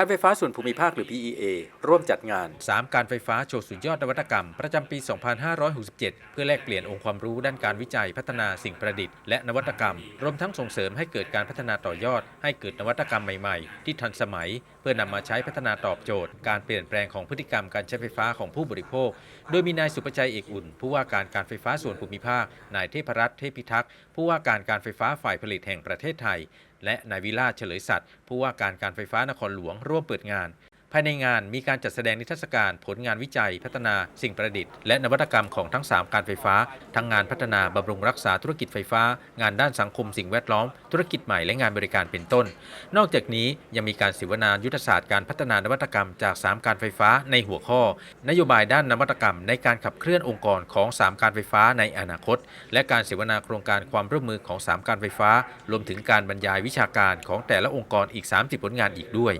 การไฟฟ้าส่วนภูมิภาคหรือ PEA ร่วมจัดงาน 3 การไฟฟ้าโชว์สุดยอดนวัตกรรม ประจำปี 2567 เพื่อแลกเปลี่ยนองค์ความรู้ด้านการวิจัยพัฒนาสิ่งประดิษฐ์และนวัตกรรม รวมทั้งส่งเสริมให้เกิดการพัฒนาต่อยอด ให้เกิดนวัตกรรมใหม่ ๆ ที่ทันสมัย เพื่อนำมาใช้พัฒนาตอบโจทย์ การเปลี่ยนแปลงของพฤติกรรมการใช้ไฟฟ้าของผู้บริโภค โดยมีนายสุประชัยเอกอุ่น ผู้ว่าการการไฟฟ้าส่วนภูมิภาค นายเทพรัตน์เทพิทักษ์ผู้ว่าการการไฟฟ้าฝ่ายผลิตแห่งประเทศไทย และนายวิลาศเฉลยสัตย์ผู้ว่าการการไฟฟ้านครหลวงร่วมเปิดงาน ภายในงานมีการจัดแสดงนิทรรศการผลงานวิจัย พัฒนาสิ่งประดิษฐ์และนวัตกรรมของทั้ง 3 การไฟฟ้า ทั้งงานพัฒนาบำรุงรักษาธุรกิจไฟฟ้า งานด้านสังคมสิ่งแวดล้อม ธุรกิจใหม่และงานบริการเป็นต้น นอกจากนี้ยังมีการเสวนายุทธศาสตร์การพัฒนานวัตกรรมจาก 3 การไฟฟ้าในหัวข้อ นโยบายด้านนวัตกรรม ในการขับเคลื่อนองค์กรของ 3 การไฟฟ้าในอนาคต และการเสวนาโครงการความร่วมมือของ 3 การไฟฟ้า รวมถึงการบรรยายวิชาการของแต่ละองค์กรอีก 30 ผลงานอีกด้วย